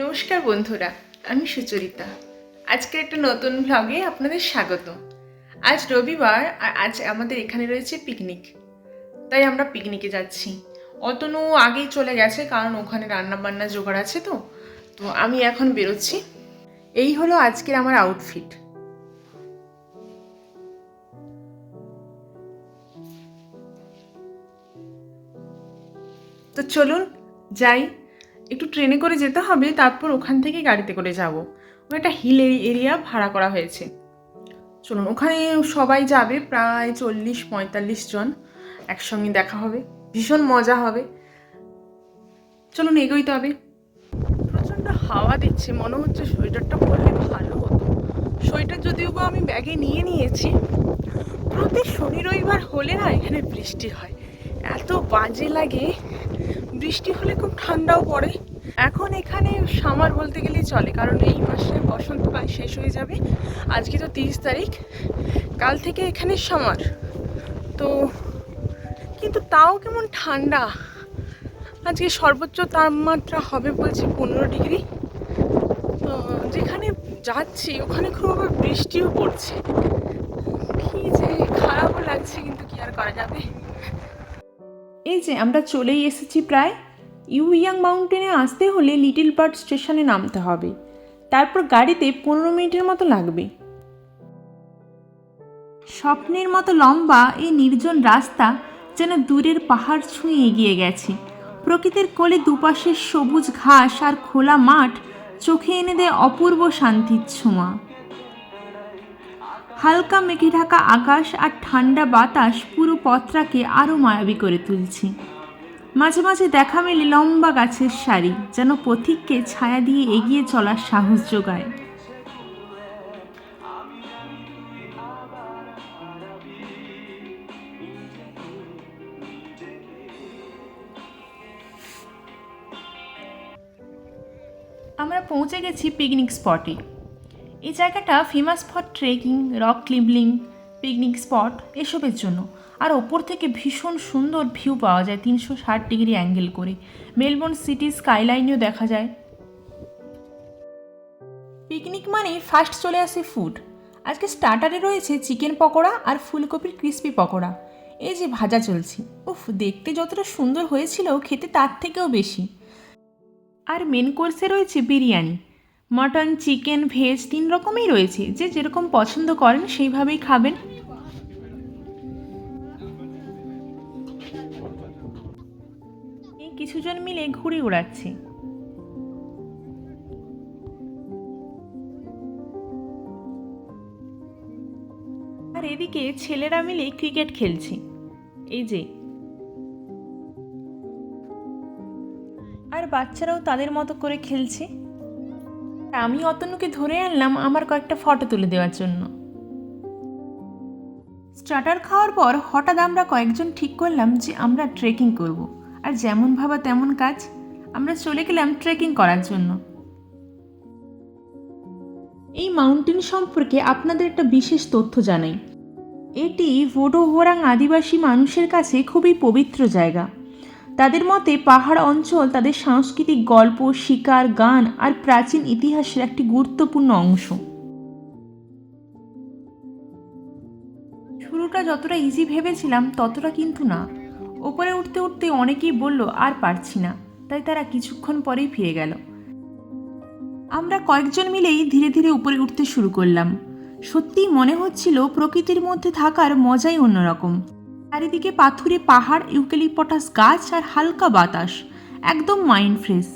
নমস্কার বন্ধুরা, আমি সুচরিতা। আজকে একটা নতুন ভ্লগে আপনাদের স্বাগত। আজ রবিবার আর আজ আমাদের এখানে রয়েছে পিকনিক তাই আমরা পিকনিকে যাচ্ছি। অতনু আগেই চলে গেছে, কারণ ওখানে রান্না বান্না জোগাড় আছে তো। তো আমি এখন বেরোচ্ছি। এই হলো আজকের আমার আউটফিট তো চলুন যাই একটু ট্রেনে করে যেতে হবে, তারপর ওখান থেকে গাড়িতে করে যাব। একটা হিল এরিয়া ভাড়া করা হয়েছে। চলুন, ওখানে সবাই যাবে প্রায় চল্লিশ, পঁয়তাল্লিশ জন। একসঙ্গে দেখা হবে, ভীষণ মজা হবে। চলুন এগোইতে হবে প্রচণ্ড হাওয়া দিচ্ছে, মনে হচ্ছে সোয়েটারটা পরলে ভালো হতো। সোয়েটার যদিও বা আমি ব্যাগে নিয়ে নিয়েছি, প্রতি শনি রবিবার হলে না এখানে বৃষ্টি হয়। এত বাজে লাগে। বৃষ্টি হলে খুব ঠান্ডাও পড়ে। এখন এখানে সামার বলতে গেলেই চলে, কারণ এই মাসে বসন্তকাল শেষ হয়ে যাবে। আজকে তো তিরিশ তারিখ, কাল থেকে এখানে সামার। তো কিন্তু তাও কেমন ঠান্ডা। আজকে সর্বোচ্চ তাপমাত্রা হবে বলছে পনেরো ডিগ্রি। তো যেখানে যাচ্ছি, ওখানে খুব আবার বৃষ্টিও পড়ছে। কি যে খারাপও লাগছে, কিন্তু কি আর করা যাবে? এই যে আমরা চলেই এসেছি প্রায়, ইউইয়াং মাউন্টেনে আসতে হলে লিটল বার্ড স্টেশনে নামতে হবে। তারপর গাড়িতে পনেরো মিনিটের মতো লাগবে। স্বপ্নের মতো লম্বা এই নির্জন রাস্তা যেন দূরের পাহাড় ছুঁয়ে এগিয়ে গেছে। প্রকৃতির কোলে দুপাশে সবুজ ঘাস আর খোলা মাঠ চোখে এনে দেয় অপূর্ব শান্তির ছোঁয়া। হালকা মেঘে ঢাকা আকাশ আর ঠান্ডা বাতাস পুরো পথটাকে আরও মায়াবী করে তুলছে। মাঝে মাঝে দেখা মেলে লম্বা গাছের সারি, যেন পথিককে ছায়া দিয়ে এগিয়ে চলার সাহস যোগায়। আমরা পৌঁছে গেছি পিকনিক স্পটে এই জায়গাটা famous for trekking rock climbing picnic spot এসবের জন্য। আর ওপর থেকে ভীষণ সুন্দর ভিউ পাওয়া যায় তিনশো ষাট ডিগ্রি অ্যাঙ্গেল করে। মেলবোর্ন সিটি স্কাইলাইনও দেখা যায়। পিকনিক মানেই ফার্স্ট চলে আসে ফুড আজকে স্টার্টারে রয়েছে চিকেন পকোড়া আর ফুলকপির ক্রিস্পি পকোড়া। এই যে ভাজা চলছে। উফ, দেখতে যতটা সুন্দর হয়েছিল, খেতে তার থেকেও বেশি। আর মেন কোর্সে রয়েছে বিরিয়ানি। মটন, চিকেন, ভেজ তিন রকমই রয়েছে। যে যেরকম পছন্দ করেন সেইভাবেই খাবেন। কিছুজন মিলে ঘুড়ি উড়াচ্ছে। আর এদিকে ছেলেরা মিলে ক্রিকেট খেলছে। এই যে। আর বাচ্চারাও তাদের মতো করে খেলছে। আমি অতনুকে ধরে আনলাম আমার কয়েকটা ফটো তুলে দেওয়ার জন্য। স্টার্টার খাওয়ার পর হঠাৎ আমরা কয়েকজন ঠিক করলাম যে আমরা ট্রেকিং করব। আর যেমন ভাবা তেমন কাজ, আমরা চলে গেলাম ট্রেকিং করার জন্য। এই মাউন্টেন সম্পর্কে আপনাদের একটা বিশেষ তথ্য জানাই। এটি ভোডো ভোডোহোরাং আদিবাসী মানুষের কাছে খুবই পবিত্র জায়গা। তাদের মতে পাহাড় অঞ্চল তাদের সাংস্কৃতিক গল্প, শিকার, গান আর প্রাচীন ইতিহাসের একটি গুরুত্বপূর্ণ অংশ। শুরুটা যতটা ইজি ভেবেছিলাম, ততটা কিন্তু না। ওপরে উঠতে উঠতে অনেকেই বলল, আর পারছি না। তাই তারা কিছুক্ষণ পরেই ফিরে গেল। আমরা কয়েকজন মিলেই ধীরে ধীরে উপরে উঠতে শুরু করলাম। সত্যিই মনে হচ্ছিল প্রকৃতির মধ্যে থাকার মজাই অন্যরকম। চারিদিকে পাথুরে পাহাড়, ইউক্যালিপটাস গাছ আর হালকা বাতাস। একদম মাইন্ড ফ্রেশ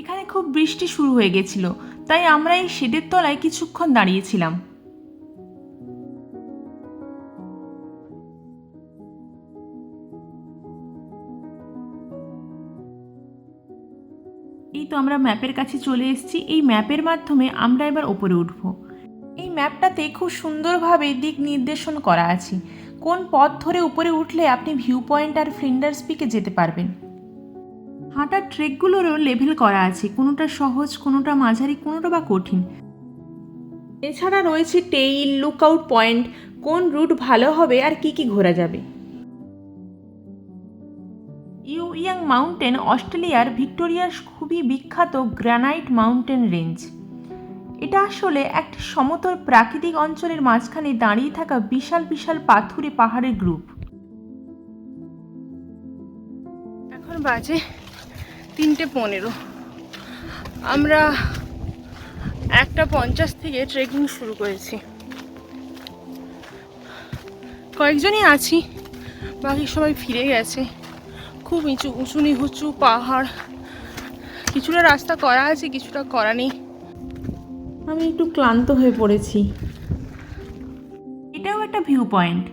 এখানে খুব বৃষ্টি শুরু হয়ে গেছিল, তাই আমরা এই শেডের তলায় কিছুক্ষণ দাঁড়িয়েছিলাম। এই তো আমরা ম্যাপের কাছে চলে এসেছি। এই ম্যাপের মাধ্যমে আমরা এবার ওপরে উঠব। এই ম্যাপটাতে খুব সুন্দরভাবে দিক নির্দেশন করা আছে। কোন পথ ধরে উপরে উঠলে আপনি ভিউ পয়েন্ট আর ফ্লিন্ডার্স পিকে যেতে পারবেন। হাঁটার ট্রেকগুলোরও লেভেল করা আছে। কোনোটা সহজ, কোনোটা মাঝারি, কোনোটা বা কঠিন। এছাড়া রয়েছে টেইল লুকআউট পয়েন্ট কোন রুট ভালো হবে আর কি কি ঘোরা যাবে। ইউ ইউইয়াং মাউন্টেন অস্ট্রেলিয়ার ভিক্টোরিয়ার খুবই বিখ্যাত গ্রানাইট মাউন্টেন রেঞ্জ। এটা আসলে একটি সমতল প্রাকৃতিক অঞ্চলের মাঝখানে দাঁড়িয়ে থাকা বিশাল বিশাল পাথুরে পাহাড়ের গ্রুপ। এখন বাজে তিনটে পনেরো। আমরা একটা পঞ্চাশ থেকে ট্রেকিং শুরু করেছি। কয়েকজনই আছি, বাকি সবাই ফিরে গেছে। খুব উঁচু উঁচু নিচু পাহাড়। কিছুটা রাস্তা করা আছে, কিছুটা করা নেই। আমি একটু ক্লান্ত হয়ে পড়েছি। এটাও একটা ভিউ পয়েন্ট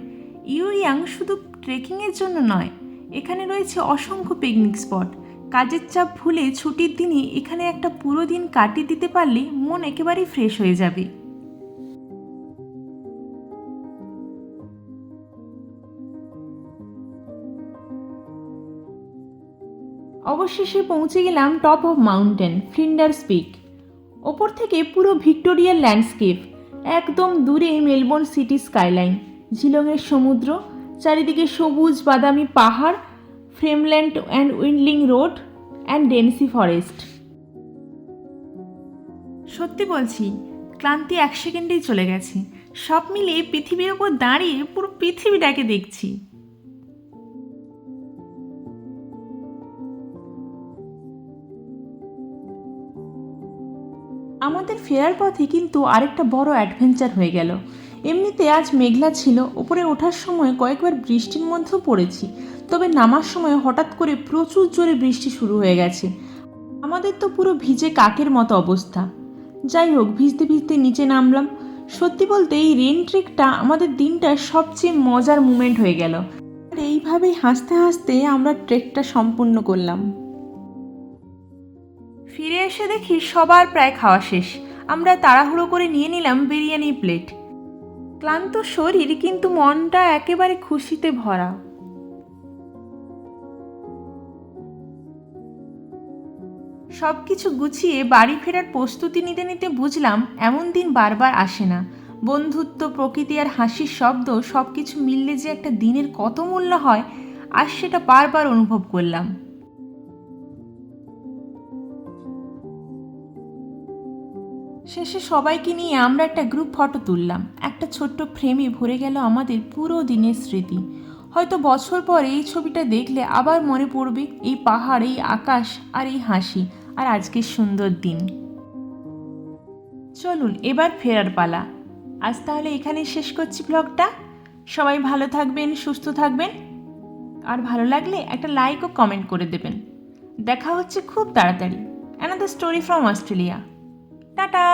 ইউইয়াং শুধু ট্রেকিংয়ের জন্য নয়, এখানে রয়েছে অসংখ্য পিকনিক স্পট কাজের চাপ ভুলে ছুটির দিনে এখানে একটা পুরো দিন কাটিয়ে দিতে পারলে মন একেবারেই ফ্রেশ হয়ে যাবে। অবশেষে পৌঁছে গেলাম top of mountain Flinders peak ওপর থেকে পুরো ভিক্টোরিয়ার ল্যান্ডস্কেপ, একদম দূরে মেলবোর্ন সিটি স্কাইলাইন। ঝিলংয়ের সমুদ্র, চারিদিকে সবুজ বাদামি পাহাড়, farmland and winding road and dense forest. সত্যি বলছি, ক্লান্তি এক সেকেন্ডেই চলে গেছে। সব মিলিয়ে পৃথিবীর ওপর দাঁড়িয়ে পুরো পৃথিবীটাকে দেখছি। আমাদের ফেরার পথে কিন্তু আরেকটা বড় অ্যাডভেঞ্চার হয়ে গেল। এমনিতে আজ মেঘলা ছিল, ওপরে ওঠার সময় কয়েকবার বৃষ্টির মধ্যেও পড়েছি, তবে নামার সময় হঠাৎ করে প্রচুর জোরে বৃষ্টি শুরু হয়ে গেছে। আমাদের তো পুরো ভিজে কাকের মতো অবস্থা। যাই হোক, ভিজতে ভিজতে নিচে নামলাম। সত্যি বলতে এই রেন ট্রেকটা আমাদের দিনটার সবচেয়ে মজার মুমেন্ট হয়ে গেল। আর এইভাবেই হাসতে হাসতে আমরা ট্রেকটা সম্পূর্ণ করলাম। ফিরে এসে দেখি সবার প্রায় খাওয়া শেষ। আমরা তাড়াহুড়ো করে নিয়ে নিলাম বিরিয়ানি প্লেট। ক্লান্ত শরীর, কিন্তু মনটা একেবারে খুশিতে ভরা। সব কিছু গুছিয়ে বাড়ি ফেরার প্রস্তুতি নিতে নিতে বুঝলাম, এমন দিন বারবার আসে না। বন্ধুত্ব, প্রকৃতি আর হাসির শব্দ সব কিছু মিললে যে একটা দিনের কত মূল্য হয়, আর সেটা বারবার অনুভব করলাম। শেষে সবাইকে নিয়ে আমরা একটা গ্রুপ ফটো তুললাম। একটা ছোট্ট ফ্রেমে ভরে গেল আমাদের পুরো দিনের স্মৃতি। হয়তো বছর পর এই ছবিটা দেখলে আবার মনে পড়বে এই পাহাড়, এই আকাশ আর এই হাসি আর আজকের সুন্দর দিন। চলুন, এবার ফেরার পালা। আজ তাহলে এখানেই শেষ করছি ব্লগটা সবাই ভালো থাকবেন, সুস্থ থাকবেন। আর ভালো লাগলে একটা লাইক ও কমেন্ট করে দেবেন। দেখা হচ্ছে খুব তাড়াতাড়ি। Another story from Australia tata.